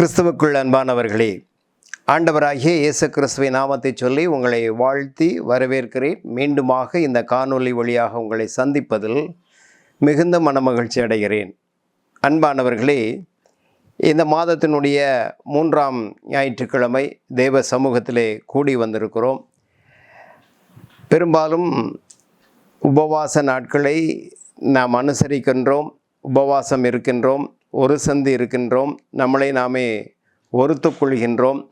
கிறிஸ்துவுக்குள் அன்பானவர்களே ஆண்டவராகிய இயேசு கிறிஸ்துவை நாமத்தை சொல்லி உங்களை வாழ்த்தி வரவேற்கிறேன். மீண்டுமாக இந்த காணொளி வழியாக உங்களை சந்திப்பதில் மிகுந்த மனமகிழ்ச்சி அடைகிறேன். அன்பானவர்களே இந்த மாதத்தினுடைய மூன்றாம் ஞாயிற்றுக்கிழமை தேவ சமூகத்திலே கூடி வந்திருக்கிறோம். பெரும்பாலும் உபவாச நாட்களை நாம் அனுசரிக்கின்றோம் உபவாசம் இருக்கின்றோம். ஒரு சந்தி இருக்கின்றோம். நம்மளை நாமே ஒருத்துக்கொள்கின்றோம்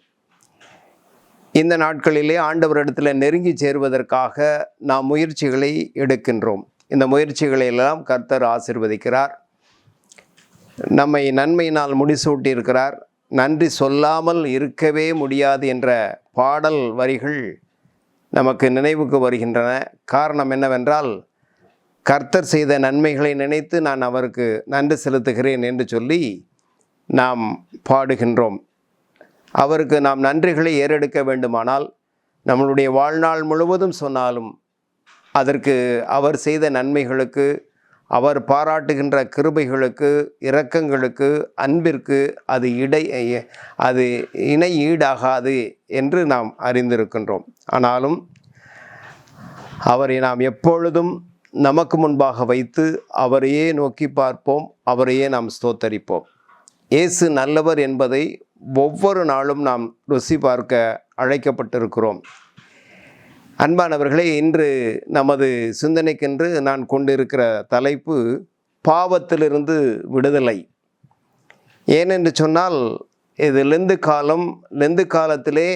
இந்த நாட்களிலே ஆண்டவரிடத்தில் நெருங்கி சேருவதற்காக நாம் முயற்சிகளை எடுக்கின்றோம். இந்த முயற்சிகளை எல்லாம் கர்த்தர் ஆசிர்வதிக்கிறார். நம்மை நன்மையினால் முடிசூட்டி இருக்கிறார் நன்றி சொல்லாமல் இருக்கவே முடியாது என்ற பாடல் வரிகள் நமக்கு நினைவுக்கு வருகின்றன. காரணம் என்னவென்றால் கர்த்தர் செய்த நன்மைகளை நினைத்து நான் அவருக்கு நன்றி செலுத்துகிறேன் என்று சொல்லி நாம் பாடுகின்றோம். அவருக்கு நாம் நன்றிகளை ஏறெடுக்க வேண்டுமானால் நம்மளுடைய வாழ்நாள் முழுவதும் சொன்னாலும் அதற்கு அவர் செய்த நன்மைகளுக்கு அவர் பாராட்டுகின்ற கிருபைகளுக்கு இரக்கங்களுக்கு அன்பிற்கு அது இடை அது இணை ஈடாகாது என்று நாம் அறிந்திருக்கின்றோம். ஆனாலும் அவரை நாம் எப்பொழுதும் நமக்கு முன்பாக வைத்து அவரையே நோக்கி பார்ப்போம் அவரையே நாம் ஸ்தோத்தரிப்போம். இயேசு நல்லவர் என்பதை ஒவ்வொரு நாளும் நாம் ருசி பார்க்க அழைக்கப்பட்டிருக்கிறோம். அன்பானவர்களே இன்று நமது சிந்தனைக்கென்று நான் கொண்டிருக்கிற தலைப்பு பாவத்திலிருந்து விடுதலை. ஏனென்று சொன்னால் இது லெந்து காலம் லெந்து காலத்திலே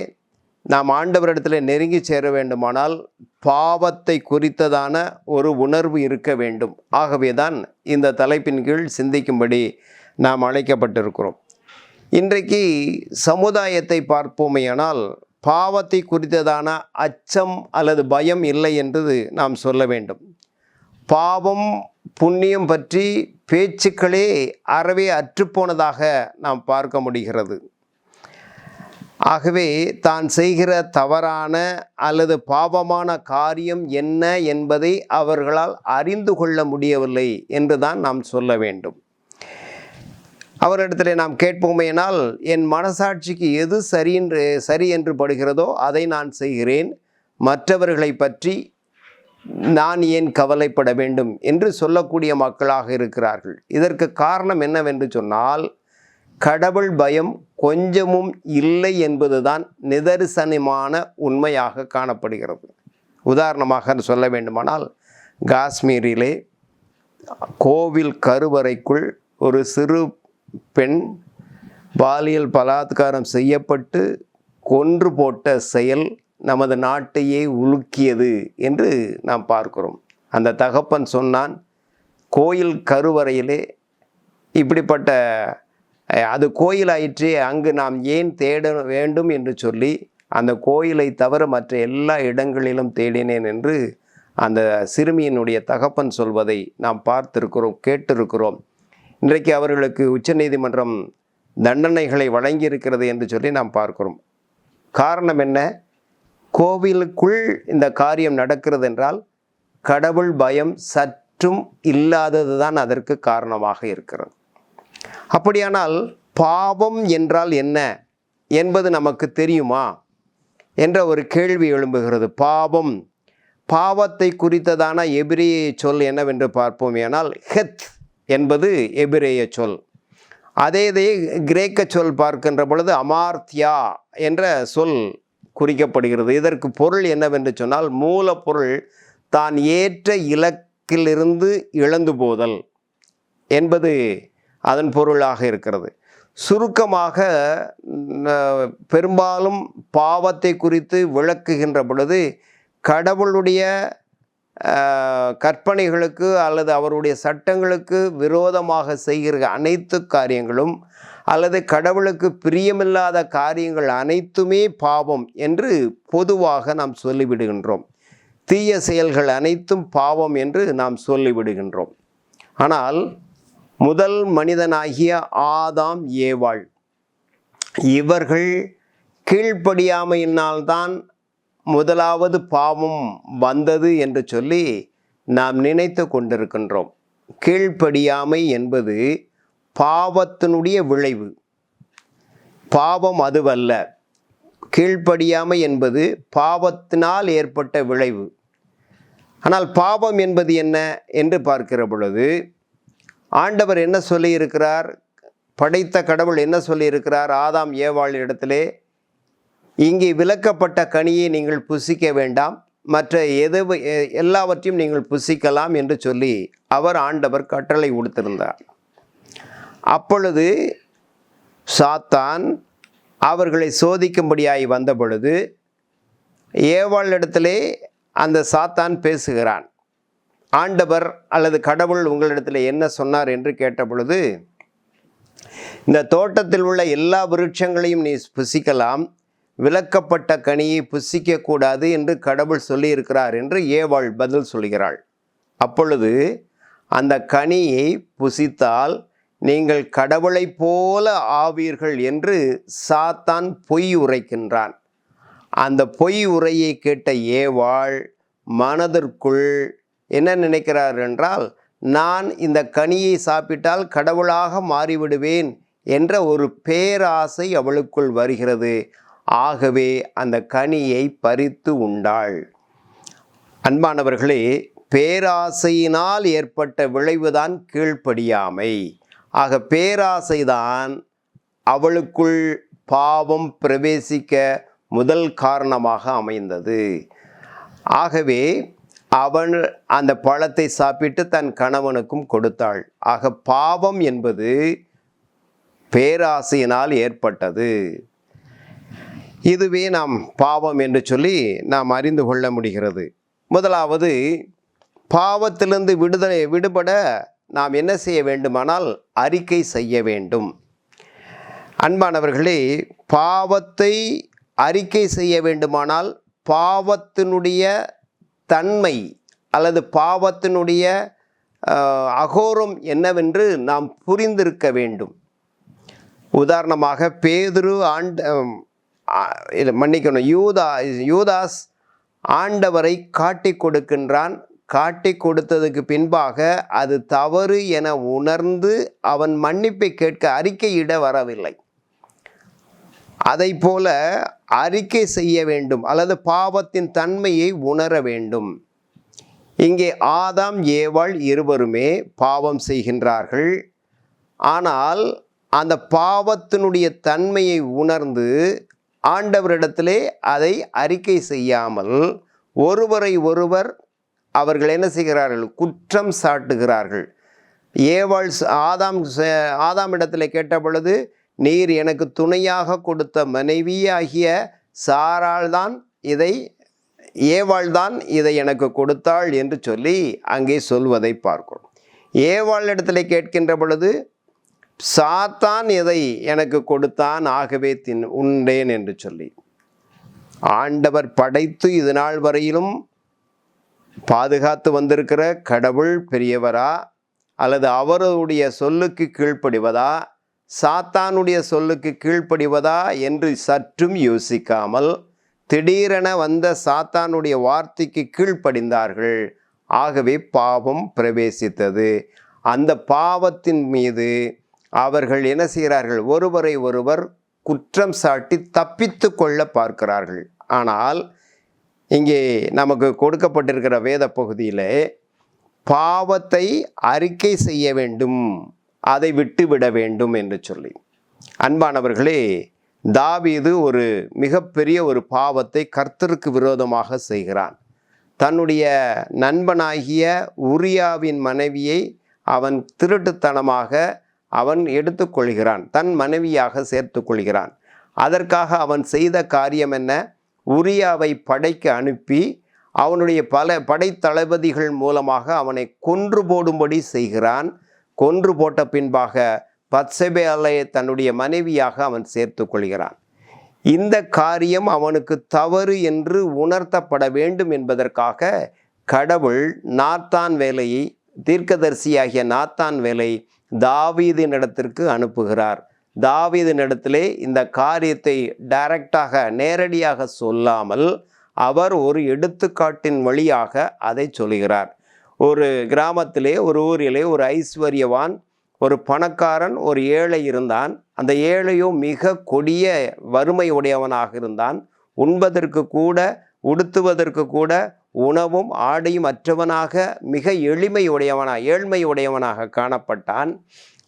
நாம் ஆண்டவரிடத்தில் நெருங்கி சேர வேண்டுமானால் பாவத்தை குறித்ததான ஒரு உணர்வு இருக்க வேண்டும். ஆகவே தான் இந்த தலைப்பின் கீழ் சிந்திக்கும்படி நாம் அழைக்கப்பட்டிருக்கிறோம். இன்றைக்கு சமுதாயத்தை பார்ப்போமேயானால் பாவத்தை குறித்ததான அச்சம் அல்லது பயம் இல்லை என்று நாம் சொல்ல வேண்டும். பாவம் புண்ணியம் பற்றி பேச்சுக்களே அறவே அற்றுப்போனதாக நாம் பார்க்க முடிகிறது. ஆகவே தான் செய்கிற தவறான அல்லது பாவமான காரியம் என்ன என்பதை அவர்களால் அறிந்து கொள்ள முடியவில்லை என்று தான் நாம் சொல்ல வேண்டும். அவரிடத்தில் நாம் கேட்போமேனால் என் மனசாட்சிக்கு எது சரி என்று சரி என்று படுகிறதோ அதை நான் செய்கிறேன். மற்றவர்களை பற்றி நான் ஏன் கவலைப்பட வேண்டும் என்று சொல்லக்கூடிய மக்களாக இருக்கிறார்கள். இதற்கு காரணம் என்னவென்று சொன்னால் கடவுள் பயம் கொஞ்சமும் இல்லை என்பதுதான் நிதர்சனமான உண்மையாக காணப்படுகிறது. உதாரணமாக சொல்ல வேண்டுமானால் காஷ்மீரிலே கோவில் கருவறைக்குள் ஒரு சிறு பெண் பாலியல் பலாத்காரம் செய்யப்பட்டு கொன்று போட்ட செயல் நமது நாட்டையே உலுக்கியது என்று நாம் பார்க்கிறோம். அந்த தகப்பன் சொன்னான் கோயில் கருவறையிலே இப்படிப்பட்ட அது கோயிலாயிற்றே அங்கு நாம் ஏன் தேட வேண்டும் என்று சொல்லி அந்த கோயிலை தவிர மற்ற எல்லா இடங்களிலும் தேடினேன் என்று அந்த சிறுமியினுடைய தகப்பன் சொல்வதை நாம் பார்த்திருக்கிறோம் கேட்டிருக்கிறோம். இன்றைக்கு அவர்களுக்கு உச்சநீதிமன்றம் தண்டனைகளை வழங்கியிருக்கிறது என்று சொல்லி நாம் பார்க்கிறோம். காரணம் என்ன? கோவிலுக்குள் இந்த காரியம் நடக்கிறது என்றால் கடவுள் பயம் சற்றும் இல்லாதது தான் அதற்கு காரணமாக இருக்கிறது. அப்படியானால் பாவம் என்றால் என்ன என்பது நமக்கு தெரியுமா? என்ற ஒரு கேள்வி எழும்புகிறது. பாவம். பாவத்தை குறித்ததான எபிரேய சொல் என்னவென்று பார்ப்போம் ஏனால் ஹெத் என்பது எபிரேய சொல். அதே இதே கிரேக்க சொல் பார்க்கின்ற பொழுது அமார்த்தியா என்ற சொல் குறிக்கப்படுகிறது. இதற்கு பொருள் என்னவென்று சொன்னால் மூலப்பொருள் தான் ஏற்ற இலக்கிலிருந்து இழந்து போதல் என்பது அதன் பொருளாக இருக்கிறது. சுருக்கமாக பெரும்பாலும் பாவத்தை குறித்து விளக்குகின்ற பொழுது கடவுளுடைய கற்பனைகளுக்கு அல்லது அவருடைய சட்டங்களுக்கு விரோதமாக செய்கிற அனைத்து காரியங்களும் அல்லது கடவுளுக்கு பிரியமில்லாத காரியங்கள் அனைத்துமே பாவம் என்று பொதுவாக நாம் சொல்லிவிடுகின்றோம். தீய செயல்கள் அனைத்தும் பாவம் என்று நாம் சொல்லிவிடுகின்றோம். ஆனால் முதல் மனிதனாகிய ஆதாம் ஏவாள். இவர்கள் கீழ்ப்படியாமையினால்தான் முதலாவது பாவம் வந்தது என்று சொல்லி நாம் நினைத்து கொண்டிருக்கின்றோம். கீழ்ப்படியாமை என்பது பாவத்தினுடைய விளைவு. பாவம் அதுவல்ல. கீழ்ப்படியாமை என்பது பாவத்தினால் ஏற்பட்ட விளைவு. ஆனால் பாவம் என்பது என்ன என்று பார்க்கிற பொழுது ஆண்டவர் என்ன சொல்லியிருக்கிறார்? படைத்த கடவுள் என்ன சொல்லியிருக்கிறார்? ஆதாம் ஏவாள் இடத்திலே இங்கே விளக்கப்பட்ட கனியை நீங்கள் புசிக்க வேண்டாம். மற்ற எது எ- எல்லாவற்றையும் நீங்கள் புசிக்கலாம் என்று சொல்லி அவர் ஆண்டவர் கட்டளை கொடுத்திருந்தார் அப்பொழுது சாத்தான் அவர்களை சோதிக்கும்படியாய் வந்த பொழுது ஏவாளிடத்திலே அந்த சாத்தான் பேசுகிறான். ஆண்டவர் அல்லது கடவுள் உங்களிடத்தில் என்ன சொன்னார் என்று கேட்ட பொழுது இந்த தோட்டத்தில் உள்ள எல்லா விருட்சங்களையும் நீ புசிக்கலாம் விலக்கப்பட்ட கனியை புசிக்கக்கூடாது என்று கடவுள் சொல்லியிருக்கிறார் என்று ஏவாள் பதில் சொல்கிறாள். அப்பொழுது அந்த கனியை புசித்தால் நீங்கள் கடவுளைப் போல ஆவீர்கள் என்று சாத்தான் பொய் உரைக்கின்றான். அந்த பொய் உரையை கேட்ட ஏவாள் மனதிற்குள் என்ன நினைக்கிறார் என்றால் நான் இந்த கனியை சாப்பிட்டால் கடவுளாக மாறிவிடுவேன் என்ற ஒரு பேராசை அவளுக்குள் வருகிறது. ஆகவே அந்த கனியை பறித்து உண்டாள். அன்பானவர்களே பேராசையினால் ஏற்பட்ட விளைவுதான் கீழ்ப்படியாமை. ஆக பேராசைதான் அவளுக்குள் பாவம் பிரவேசிக்க முதல் காரணமாக அமைந்தது. ஆகவே அவன் அந்த பழத்தை சாப்பிட்டு தன் கணவனுக்கும் கொடுத்தாள். ஆக பாவம் என்பது பேராசையினால் ஏற்பட்டது. இதுவே நாம் பாவம் என்று சொல்லி நாம் அறிந்து கொள்ள முடிகிறது. முதலாவது பாவத்திலிருந்து விடுதலை விடுபட நாம் என்ன செய்ய வேண்டுமானால் அறிக்கை செய்ய வேண்டும். அன்பானவர்களே பாவத்தை அறிக்கை செய்ய வேண்டுமானால் பாவத்தினுடைய தன்மை அல்லது பாவத்தினுடைய அகோரம் என்னவென்று நாம் புரிந்திருக்க வேண்டும். உதாரணமாக பேதுரு ஆண்ட மன்னிக்கணும். யூதா யூதாஸ் ஆண்டவரை காட்டி கொடுக்கின்றான். காட்டி கொடுத்ததுக்கு பின்பாக அது தவறு என உணர்ந்து அவன் மன்னிப்பை கேட்க அறிக்கையிட வரவில்லை. அதை போல அறிக்கை செய்ய வேண்டும் அல்லது பாவத்தின் தன்மையை உணர வேண்டும். இங்கே ஆதாம் ஏவாள் இருவருமே பாவம் செய்கின்றார்கள். ஆனால் அந்த பாவத்தினுடைய தன்மையை உணர்ந்து ஆண்டவரிடத்திலே அதை அறிக்கை செய்யாமல் ஒருவரை ஒருவர் அவர்கள் என்ன செய்கிறார்கள்? குற்றம் சாட்டுகிறார்கள். ஏவாள் ஆதாம் ஆதாம் ச- கேட்ட பொழுது நீர் எனக்கு துணையாக கொடுத்த மனைவியாகிய சாராள்தான் இதை ஏவாள்தான் இதை எனக்கு கொடுத்தாள் என்று சொல்லி அங்கே சொல்வதை பார்க்கிறோம். ஏவாள் இடத்துல கேட்கின்ற பொழுது சாத்தான் இதை எனக்கு கொடுத்தான் ஆகவே தின் உண்டேன் என்று சொல்லி. ஆண்டவர் படைத்து இது நாள் வரையிலும் பாதுகாத்து வந்திருக்கிற கடவுள் பெரியவரா அல்லது அவருடைய சொல்லுக்கு கீழ்ப்படிவதா சாத்தானுடைய சொல்லுக்கு கீழ்ப்படிவதா என்று சற்றும் யோசிக்காமல் திடீரென வந்த சாத்தானுடைய வார்த்தைக்கு கீழ்ப்படிந்தார்கள். ஆகவே பாவம் பிரவேசித்தது. அந்த பாவத்தின் மீது அவர்கள் என்ன செய்கிறார்கள்? ஒருவரை ஒருவர் குற்றம் சாட்டி தப்பித்து கொள்ள பார்க்கிறார்கள். ஆனால் இங்கே நமக்கு கொடுக்கப்பட்டிருக்கிற வேத பகுதியில் பாவத்தை அறிக்கை செய்ய வேண்டும். அதை விட்டுவிட வேண்டும் என்று சொல்லி. அன்பானவர்களே தாவீது ஒரு மிகப்பெரிய ஒரு பாவத்தை கர்த்தருக்கு விரோதமாக செய்கிறான். தன்னுடைய நண்பனாகிய உரியாவின் மனைவியை அவன் திருட்டுத்தனமாக அவன் எடுத்துக்கொள்கிறான் தன் மனைவியாக சேர்த்துக்கொள்கிறான் அதற்காக அவன் செய்த காரியம் என்ன? உரியாவை படைக்கு அனுப்பி அவனுடைய பல படைத்தளபதிகள் மூலமாக அவனை கொன்று போடும்படி செய்கிறான். கொன்று போட்ட பின்பாக பத்செபேலை தன்னுடைய மனைவியாக அவன் சேர்த்து கொள்கிறான். இந்த காரியம் அவனுக்கு தவறு என்று உணர்த்தப்பட வேண்டும் என்பதற்காக கடவுள் நாத்தான் வேலையை தீர்க்கதரிசியாகிய நாத்தான் வேலை தாவீதினிடத்திற்கு அனுப்புகிறார். தாவீதினிடத்திலே இந்த காரியத்தை டைரக்டாக நேரடியாக சொல்லாமல் அவர் ஒரு எடுத்துக்காட்டின் வழியாக அதை சொல்கிறார். ஒரு கிராமத்திலே ஒரு ஊரிலே ஒரு ஐஸ்வர்யவான் ஒரு பணக்காரன் ஒரு ஏழை இருந்தான். அந்த ஏழையோ மிக கொடிய வறுமை உடையவனாக இருந்தான். உண்பதற்கு கூட உடுத்துவதற்கு கூட உணவும் ஆடையும் அற்றவனாக மிக எளிமை உடையவனாக ஏழ்மை உடையவனாக காணப்பட்டான்.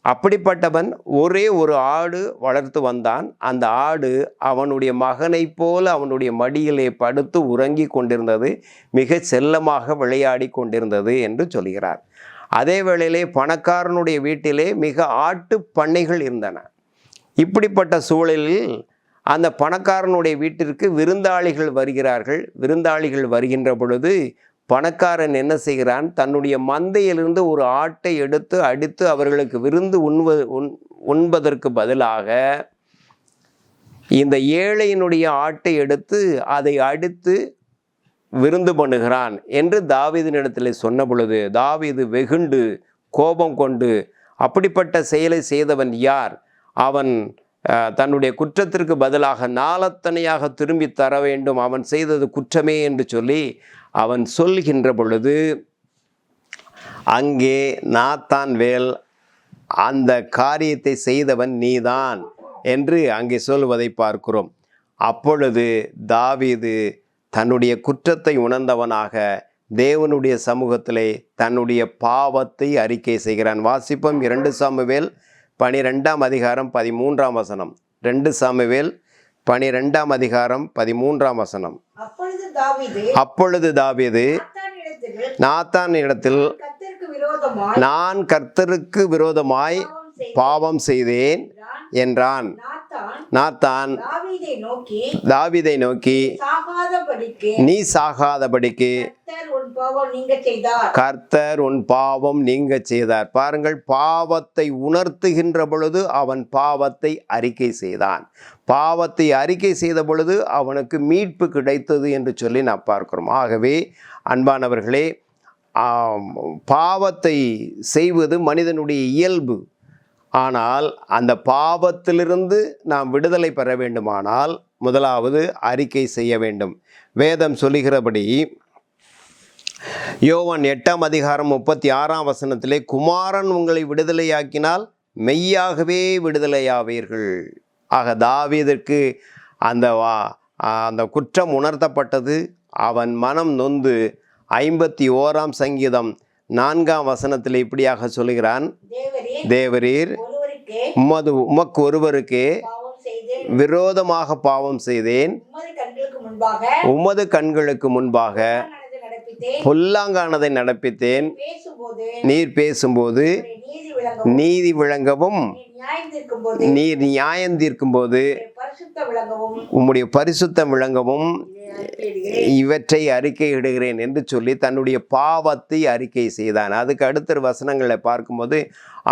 அப்படிப்பட்டவன் ஒரே ஒரு ஆடு வளர்த்து வந்தான். அந்த ஆடு அவனுடைய மகனைப் போல அவனுடைய மடியிலே படுத்து உறங்கி கொண்டிருந்தது மிக செல்லமாக விளையாடி கொண்டிருந்தது என்று சொல்கிறார். அதே வேளையிலே பணக்காரனுடைய வீட்டிலே மிக ஆட்டு பண்ணைகள் இருந்தன. இப்படிப்பட்ட சூழலில் அந்த பணக்காரனுடைய வீட்டிற்கு விருந்தாளிகள் வருகிறார்கள். விருந்தாளிகள் வருகின்ற பொழுது பணக்காரன் என்ன செய்கிறான்? தன்னுடைய மந்தையிலிருந்து ஒரு ஆட்டை எடுத்து அடித்து அவர்களுக்கு விருந்து உண்ப உண் உண்பதற்கு பதிலாக இந்த ஏழையினுடைய ஆட்டை எடுத்து அதை அடித்து விருந்து பண்ணுகிறான் என்று தாவீதினிடத்தில் சொன்ன பொழுது தாவீது வெகுண்டு கோபம் கொண்டு அப்படிப்பட்ட செயலை செய்தவன் யார்? அவன் தன்னுடைய குற்றத்திற்கு பதிலாக நாளத்தனையாக திரும்பி தர வேண்டும். அவன் செய்தது குற்றமே என்று சொல்லி அவன் சொல்கின்ற பொழுது அங்கே நாத்தான் வேல் அந்த காரியத்தை செய்தவன் நீதான் என்று அங்கே சொல்வதை பார்க்கிறோம். அப்பொழுது தாவீது தன்னுடைய குற்றத்தை உணர்ந்தவனாக தேவனுடைய சமூகத்திலே தன்னுடைய பாவத்தை அறிக்கை செய்கிறான். வாசிப்பம் இரண்டு சாமுவேல் பனிரெண்டாம் அதிகாரம் பதிமூன்றாம் வசனம். ரெண்டு சாமுவேல் பனிரெண்டாம் அதிகாரம் பதிமூன்றாம் வசனம். அப்பொழுது தாவீது நாத்தான் இடத்தில் நான் கர்த்தருக்கு விரோதமாய் பாவம் செய்து பாவம் செய்தேன் என்றான். நாத்தான் தாவீதை நோக்கி நீ சாகாதபடிக்கு கர்த்தர் உன் பாவம் நீங்க செய்தார். பாருங்கள் பாவத்தை உணர்த்துகின்ற பொழுது அவன் பாவத்தை அறிக்கை செய்தான். பாவத்தை அறிக்கை செய்த பொழுது அவனுக்கு மீட்பு கிடைத்தது என்று சொல்லி நாம் பார்க்கிறோம். ஆகவே அன்பானவர்களே பாவத்தை செய்வது மனிதனுடைய இயல்பு. ஆனால் அந்த பாவத்திலிருந்து நாம் விடுதலை பெற வேண்டுமானால் முதலாவது அறிக்கை செய்ய வேண்டும். வேதம் சொல்லுகிறபடி யோவான் எட்டாம் அதிகாரம் முப்பத்தி ஆறாம் வசனத்திலே குமாரன் உங்களை விடுதலையாக்கினால் மெய்யாகவே விடுதலையாவீர்கள். ஆக தாவீதற்கு அந்த வா- அந்த குற்றம் உணர்த்தப்பட்டது. அவன் மனம் நொந்து ஐம்பத்தி ஓராம் சங்கீதம் நான்காம் வசனத்தில் இப்படியாக சொல்லுகிறான். தேவரே தேவரீர் உமது உமக்கு ஒருவருக்கே விரோதமாக பாவம் செய்தேன் உமது கண்களுக்கு முன்பாக பொல்லாங்கானதை நடப்பித்தேன் நீர் பேசும்போது நீதி விளங்கவும் நீதி விளங்கவும் நீ நியாயம் தீர்க்கும் போது நீர் உம்முடைய பரிசுத்தம் விளங்கவும். இவற்றை அறிக்கையிடுகிறேன் என்று சொல்லி தன்னுடைய பாவத்தை அறிக்கை செய்தான். அதுக்கு அடுத்த வசனங்களை பார்க்கும்போது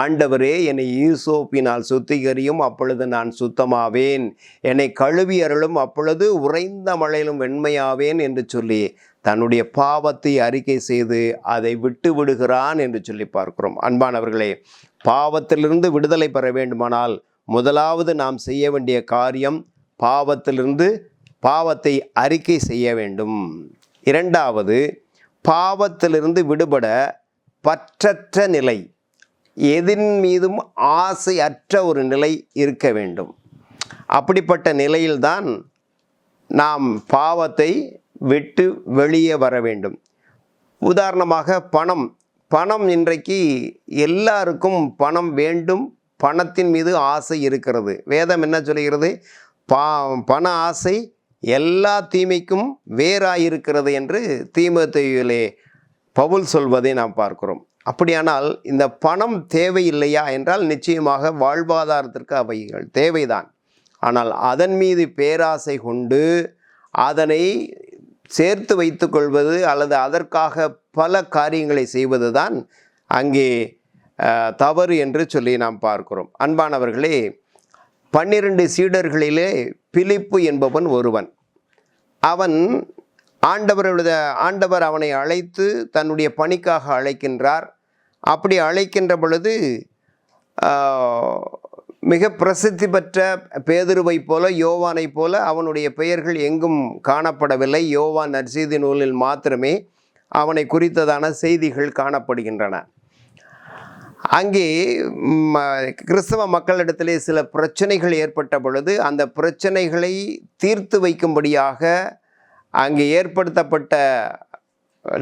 ஆண்டவரே என்னை ஈசோப்பினால் சுத்திகரியும் அப்பொழுது நான் சுத்தமாவேன். என்னை கழுவி அருளும் அப்பொழுது உறைந்த மழையிலும் வெண்மையாவேன் என்று சொல்லி தன்னுடைய பாவத்தை அறிக்கை செய்து அதை விட்டு விடுகிறான் என்று சொல்லி பார்க்கிறோம். அன்பானவர்களே பாவத்திலிருந்து விடுதலை பெற வேண்டுமானால் முதலாவது நாம் செய்ய வேண்டிய காரியம் பாவத்திலிருந்து பாவத்தை அறிக்கை செய்ய வேண்டும். இரண்டாவது பாவத்திலிருந்து விடுபட பற்றற்ற நிலை எதின் மீதும் ஆசை அற்ற ஒரு நிலை இருக்க வேண்டும். அப்படிப்பட்ட நிலையில்தான் நாம் பாவத்தை விட்டு வெளியே வர வேண்டும். உதாரணமாக பணம். பணம் இன்றைக்கு எல்லாருக்கும் பணம் வேண்டும். பணத்தின் மீது ஆசை இருக்கிறது. வேதம் என்ன சொல்கிறது? பா பண ஆசை எல்லா தீமைக்கும் வேறாயிருக்கிறது என்று தீமத்தையிலே பவுல் சொல்வதை நாம் பார்க்கிறோம். அப்படியானால் இந்த பணம் தேவையில்லையா என்றால் நிச்சயமாக வாழ்வாதாரத்திற்கு அவைகள் தேவைதான். ஆனால் அதன் மீது பேராசை கொண்டு அதனை சேர்த்து வைத்துக்கொள்வது அல்லது அதற்காக பல காரியங்களை செய்வது தான் அங்கே தவறு என்று சொல்லி நாம் பார்க்கிறோம். அன்பானவர்களே பன்னிரண்டு சீடர்களிலே பிலிப்பு என்பவன் ஒருவன். அவன் ஆண்டவருடைய ஆண்டவர் அவனை அழைத்து தன்னுடைய பணிக்காக அழைக்கின்றார். அப்படி அழைக்கின்ற பொழுது மிக பிரசித்தி பெற்ற பேதுருவை போல யோவானைப் போல அவனுடைய பெயர்கள் எங்கும் காணப்படவில்லை. யோவான் நற்செய்தி நூலில் மாத்திரமே அவனை குறித்ததான செய்திகள் காணப்படுகின்றன. அங்கே கிறிஸ்தவ மக்களிடத்திலே சில பிரச்சனைகள் ஏற்பட்ட பொழுது அந்த பிரச்சனைகளை தீர்த்து வைக்கும்படியாக அங்கே ஏற்படுத்தப்பட்ட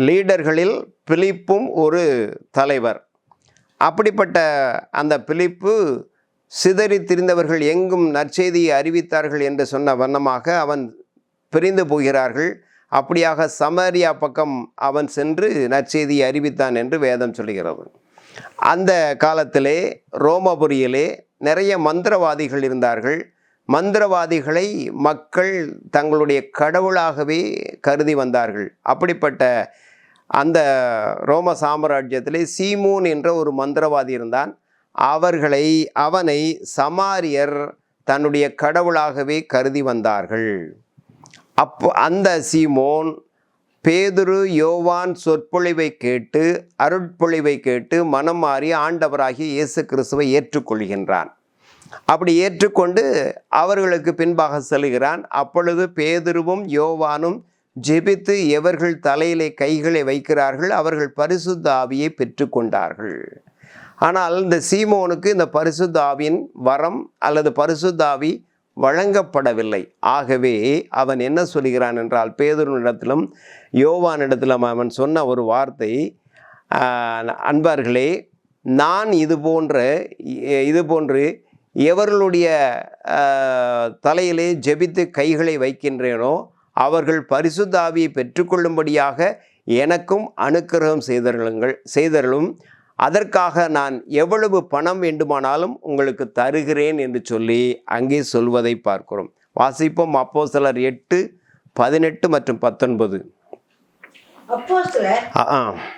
லீடர்களில் பிலிப்பும் ஒரு தலைவர். அப்படிப்பட்ட அந்த பிலிப்பு சிதறி திரிந்தவர்கள் எங்கும் நற்செய்தியை அறிவித்தார்கள் என்று சொன்ன வண்ணமாக அவன் பிரிந்து போகிறார்கள். அப்படியாக சமரியா பக்கம் அவன் சென்று நற்செய்தியை அறிவித்தான் என்று வேதம் சொல்கிறது அந்த காலத்திலே ரோமபுரியிலே நிறைய மந்திரவாதிகள் இருந்தார்கள். மந்திரவாதிகளை மக்கள் தங்களுடைய கடவுளாகவே கருதி வந்தார்கள். அப்படிப்பட்ட அந்த ரோம சாம்ராஜ்யத்திலே சீமோன் என்ற ஒரு மந்திரவாதி இருந்தான். அவர்களை அவனை சமாரியர் தன்னுடைய கடவுளாகவே கருதி வந்தார்கள். அப்போ அந்த சீமோன் பேதுரு யோவான் சொற்பொழிவை கேட்டு அருட்பொழிவை கேட்டு மனம் மாறி ஆண்டவராகிய இயேசு கிறிஸ்துவை ஏற்றுக்கொள்கின்றான். அப்படி ஏற்றுக்கொண்டு அவர்களுக்கு பின்பாக செல்கிறான். அப்பொழுது பேதுருவும் யோவானும் ஜெபித்து எவர்கள் தலையிலே கைகளை வைக்கிறார்கள் அவர்கள் பரிசுத்த ஆவியை பெற்றுக்கொண்டார்கள். ஆனால் இந்த சீமோனுக்கு இந்த பரிசுத்தாவியின் வரம் அல்லது பரிசுத்தாவி வழங்கப்படவில்லை. ஆகவே அவன் என்ன சொல்கிறான் என்றால் பேதுருனிடத்திலும் யோவானிடத்திலும் அவன் சொன்ன ஒரு வார்த்தை அன்பார்களே நான் இது போன்ற இது போன்று எவர்களுடைய தலையிலே ஜெபித்து கைகளை வைக்கின்றேனோ அவர்கள் பரிசுத்தாவியை பெற்றுக்கொள்ளும்படியாக எனக்கும் அனுக்கிரகம் செய்தருளுங்கள் செய்தருளும். அதற்காக நான் எவ்வளவு பணம் வேண்டுமானாலும் உங்களுக்கு தருகிறேன் என்று சொல்லி அங்கே சொல்வதை பார்க்கிறோம் வாசிப்போம் அப்போ சிலர் எட்டு பதினெட்டு மற்றும் பத்தொன்பது.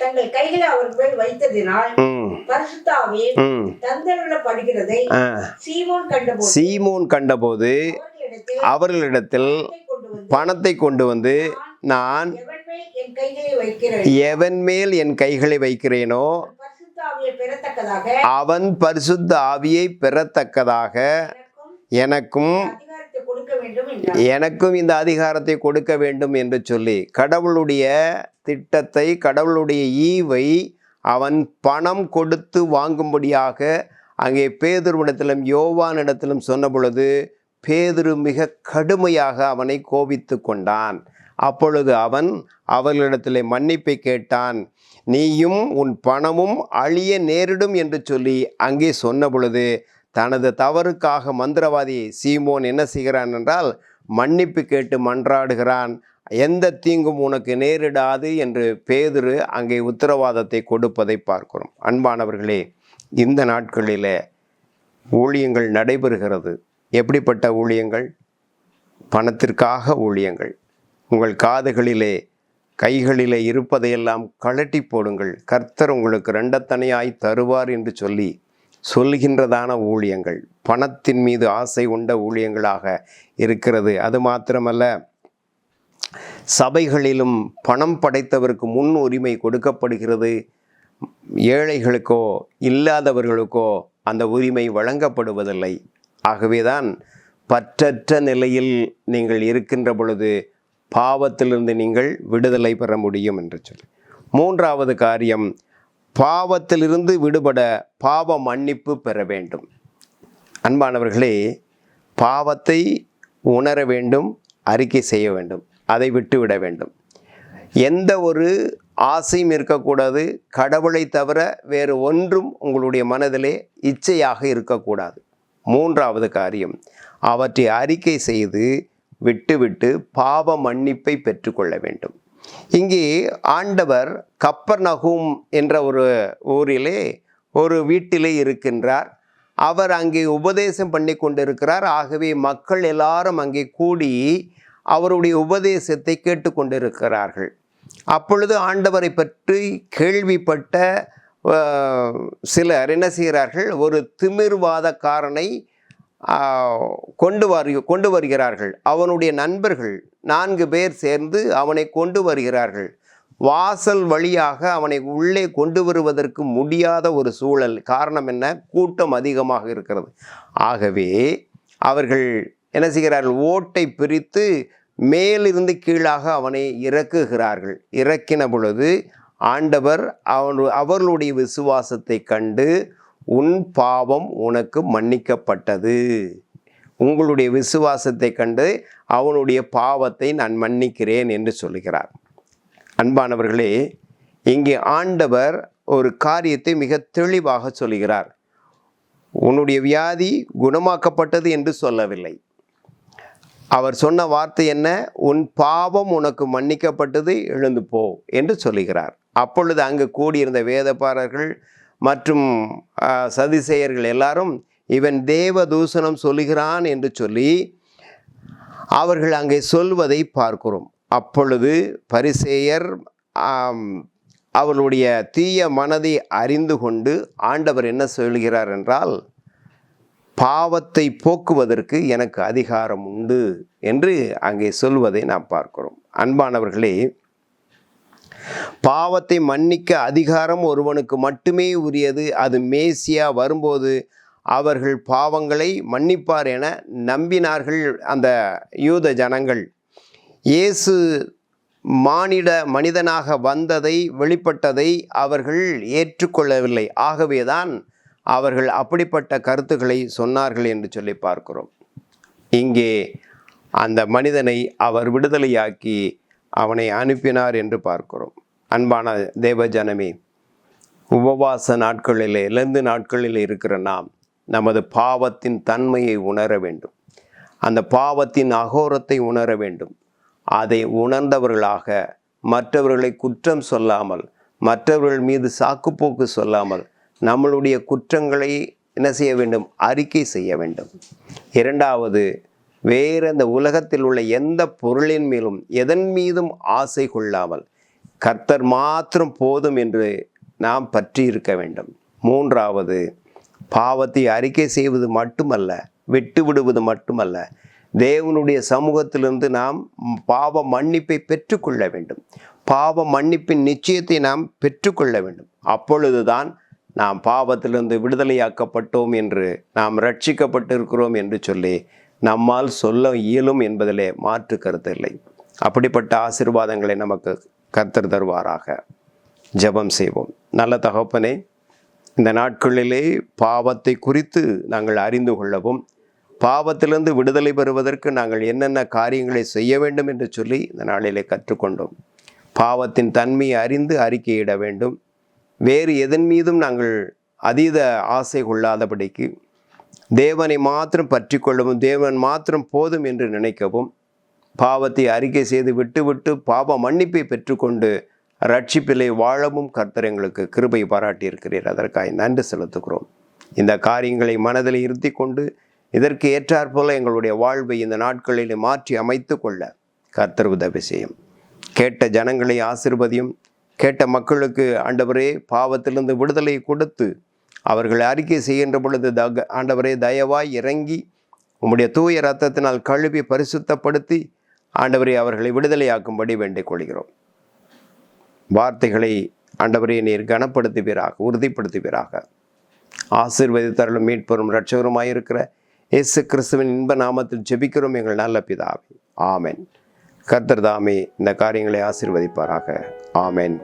தங்கள் கைகளை அவர் மேல் வைத்ததினால் ம் பரிசுத்தாவே ம் தந்தருளப்படுகிறதை ஆ. சீமோன் கண்டபோது சீமோன் கண்டபோது அவர்களிடத்தில் அவர்களிடத்தில் பணத்தை கொண்டு வந்து பணத்தை கொண்டு வந்து நான் எவன் மேல் என் கைகளை வைக்கிறேன் எவன் மேல் என் கைகளை வைக்கிறேனோ பரிசுத்தாவியை பெறத்தக்கதாக அவன் பரிசுத்த ஆவியை பெறத்தக்கதாக எனக்கும் எனக்கும் இந்த அதிகாரத்தை கொடுக்க வேண்டும் என்று சொல்லி கடவுளுடைய திட்டத்தை கடவுளுடைய ஈவை அவன் பணம் கொடுத்து வாங்கும்படியாக அங்கே பேதுருவிடத்திலும் யோவானிடத்திலும் சொன்ன பொழுது பேதுரு மிக கடுமையாக அவனை கோபித்து கொண்டான் அப்பொழுது அவன் அவர்களிடத்திலே மன்னிப்பை கேட்டான். நீயும் உன் பணமும் அழிய நேரிடும் என்று சொல்லி அங்கே சொன்ன பொழுது தனது தவறுக்காக மந்திரவாதி சீமோன் என்ன செய்கிறான் என்றால் மன்னிப்பு கேட்டு மன்றாடுகிறான். எந்த தீங்கும் உனக்கு நேரிடாது என்று பேதுரு அங்கே உத்தரவாதத்தை கொடுப்பதை பார்க்கிறோம். அன்பானவர்களே இந்த நாட்களிலே ஊழியங்கள் நடைபெறுகிறது. எப்படிப்பட்ட ஊழியங்கள்? பணத்திற்காக ஊழியங்கள். உங்கள் காதுகளிலே கைகளிலே இருப்பதையெல்லாம் கழட்டி போடுங்கள். கர்த்தர் உங்களுக்கு ரெண்டத்தனையாய் தருவார் என்று சொல்லி சொல்கின்றதான ஊழியங்கள். பணத்தின் மீது ஆசை உண்ட ஊழியங்களாக இருக்கிறது. அது மாத்திரமல்ல சபைகளிலும் பணம் படைத்தவருக்கு முன் உரிமை கொடுக்கப்படுகிறது. ஏழைகளுக்கோ இல்லாதவர்களுக்கோ அந்த உரிமை வழங்கப்படுவதில்லை. ஆகவேதான் பற்றற்ற நிலையில் நீங்கள் இருக்கின்ற பொழுது பாவத்திலிருந்து நீங்கள் விடுதலை பெற முடியும் என்று சொல்லி. மூன்றாவது காரியம் பாவத்திலிருந்து விடுபட பாவ மன்னிப்பு பெற வேண்டும். அன்பானவர்களே பாவத்தை உணர வேண்டும் அறிக்கை செய்ய வேண்டும் அதை விட்டுவிட வேண்டும். எந்த ஒரு ஆசையும் இருக்கக்கூடாது கடவுளை தவிர வேறு ஒன்றும் உங்களுடைய மனதிலே இச்சையாக இருக்கக்கூடாது. மூன்றாவது காரியம் அவற்றை அறிக்கை செய்து விட்டுவிட்டு பாவ மன்னிப்பை பெற்றுக்கொள்ள வேண்டும். இங்கே ஆண்டவர் கப்பர் நகும் என்ற ஒரு ஊரிலே ஒரு வீட்டிலே இருக்கின்றார். அவர் அங்கே உபதேசம் பண்ணி கொண்டிருக்கிறார். ஆகவே மக்கள் எல்லாரும் அங்கே கூடி அவருடைய உபதேசத்தை கேட்டுக்கொண்டிருக்கிறார்கள் அப்பொழுது ஆண்டவரை பற்றி கேள்விப்பட்ட சிலர் என்ன செய்கிறார்கள்? ஒரு திமிர்வாதக்காரனை கொண்டு வரு கொண்டு வருகிறார்கள். அவனுடைய நண்பர்கள் நான்கு பேர் சேர்ந்து அவனை கொண்டு வருகிறார்கள். வாசல் வழியாக அவனை உள்ளே கொண்டு வருவதற்கு முடியாத ஒரு சூழல். காரணம் என்ன? கூட்டம் அதிகமாக இருக்கிறது. ஆகவே அவர்கள் என்ன செய்கிறார்கள்? ஓட்டை பிரித்து மேலிருந்து கீழாக அவனை இறக்குகிறார்கள். இறக்கின பொழுது ஆண்டவர் அவன் அவர்களுடைய விசுவாசத்தை கண்டு உன் பாவம் உனக்கு மன்னிக்கப்பட்டது. உங்களுடைய விசுவாசத்தை கண்டு அவனுடைய பாவத்தை நான் மன்னிக்கிறேன் என்று சொல்லுகிறார் அன்பானவர்களே இங்கே ஆண்டவர் ஒரு காரியத்தை மிக தெளிவாக சொல்கிறார். உன்னுடைய வியாதி குணமாக்கப்பட்டது என்று சொல்லவில்லை. அவர் சொன்ன வார்த்தை என்ன? உன் பாவம் உனக்கு மன்னிக்கப்பட்டது எழுந்து போ என்று சொல்லுகிறார் அப்பொழுது அங்கு கூடியிருந்த வேதப்பாரர்கள் மற்றும் சதிசெயர்கள் சதிசேயர்கள் எல்லாரும் இவன் தேவ தூஷணம் சொல்லுகிறான் என்று சொல்லி அவர்கள் அங்கே சொல்வதை பார்க்கிறோம். அப்பொழுது பரிசேயர் அவளுடைய தீய மனதை அறிந்து கொண்டு ஆண்டவர் என்ன சொல்கிறார் என்றால் பாவத்தை போக்குவதற்கு எனக்கு அதிகாரம் உண்டு என்று அங்கே சொல்வதை நாம் பார்க்கிறோம். அன்பானவர்களே பாவத்தை மன்னிக்க அதிகாரம் ஒருவனுக்கு மட்டுமே உரியது. அது மேசியா வரும்போது அவர்கள் பாவங்களை மன்னிப்பார் என நம்பினார்கள் அந்த யூத ஜனங்கள். இயேசு மானிட மனிதனாக வந்ததை வெளிப்பட்டதை அவர்கள் ஏற்றுக்கொள்ளவில்லை. ஆகவேதான் அவர்கள் அப்படிப்பட்ட கருத்துக்களை சொன்னார்கள் என்று சொல்லி பார்க்கிறோம். இங்கே அந்த மனிதனை அவர் விடுதலையாக்கி அவனை அனுப்பினார் என்று பார்க்கிறோம். அன்பான தேவஜனமே உபவாச நாட்களிலே இழந்து நாட்களில் இருக்கிற நாம் நமது பாவத்தின் தன்மையை உணர வேண்டும். அந்த பாவத்தின் அகோரத்தை உணர வேண்டும். அதை உணர்ந்தவர்களாக மற்றவர்களை குற்றம் சொல்லாமல் மற்றவர்கள் மீது சாக்குப்போக்கு சொல்லாமல் நம்மளுடைய குற்றங்களை என்ன செய்ய வேண்டும்? அறிக்கை செய்ய வேண்டும். இரண்டாவது வேறு அந்த உலகத்தில் உள்ள எந்த பொருளின் மேலும் எதன் மீதும் ஆசை கொள்ளாமல் கர்த்தர் மாத்திரம் போதும் என்று நாம் பற்றி இருக்க வேண்டும். மூன்றாவது பாவத்தை அறிக்கை செய்வது மட்டுமல்ல விட்டு விடுவது மட்டுமல்ல. தேவனுடைய சமூகத்திலிருந்து நாம் பாவ மன்னிப்பை பெற்றுக்கொள்ள வேண்டும். பாவ மன்னிப்பின் நிச்சயத்தை நாம் பெற்றுக்கொள்ள வேண்டும். அப்பொழுதுதான் நாம் பாவத்திலிருந்து விடுதலையாக்கப்பட்டோம் என்று நாம் ரட்சிக்கப்பட்டிருக்கிறோம் என்று சொல்லி நம்மால் சொல்ல இயலும் என்பதிலே மாற்று கருத்து இல்லை. அப்படிப்பட்ட ஆசீர்வாதங்களை நமக்கு கர்த்தர் தருவாராக. ஜெபம் செய்வோம். நல்ல தகப்பனே இந்த நாட்களிலே பாவத்தை குறித்து நாங்கள் அறிந்து கொள்ளவும் பாவத்திலிருந்து விடுதலை பெறுவதற்கு நாங்கள் என்னென்ன காரியங்களை செய்ய வேண்டும் என்று சொல்லி இந்த நாளிலே கற்றுக்கொண்டோம். பாவத்தின் தன்மையை அறிந்து அறிக்கையிட வேண்டும். வேறு எதன் மீதும் நாங்கள் அதீத ஆசை கொள்ளாதபடிக்கு தேவனை மாத்திரம் பற்றி கொள்ளவும் தேவன் மாத்திரம் போதும் என்று நினைக்கவும் பாவத்தை அறிக்கை செய்து விட்டுவிட்டு பாவ மன்னிப்பை பெற்றுக்கொண்டு ரட்சிப்பிலை வாழவும் கர்த்தர் எங்களுக்கு கிருபை பாராட்டியிருக்கிறீர். அதற்காக நன்றி செலுத்துகிறோம். இந்த காரியங்களை மனதில் இருத்தி கொண்டு இதற்கு ஏற்றாற்போல எங்களுடைய வாழ்வை இந்த நாட்களில் மாற்றி அமைத்து கொள்ள கர்த்தர் உதவி செய்யும். கேட்ட ஜனங்களை ஆசிர்வதியும் கேட்ட மக்களுக்கு ஆண்டவரே பாவத்திலிருந்து விடுதலை கொடுத்து அவர்கள் அறிக்கை செய்கின்ற பொழுது தக ஆண்டவரே தயவாய் இறங்கி உம்முடைய தூய ரத்தத்தினால் கழுவி பரிசுத்தப்படுத்தி ஆண்டவரே அவர்களை விடுதலையாக்கும்படி வேண்டிக் கொள்கிறோம் வார்த்தைகளை ஆண்டவரே நீர் கனப்படுத்துவீராக உறுதிப்படுத்துவீராக. ஆசீர்வதித்தருளும் மீட்பெறும் இரட்சகருமாயிருக்கிற இயேசு கிறிஸ்துவின் இன்ப நாமத்தில் ஜெபிக்கிறோம் எங்கள் நல்ல பிதாவே. ஆமென். கர்த்தர் தாமே இந்த காரியங்களை ஆசீர்வதிப்பாராக. ஆமென்.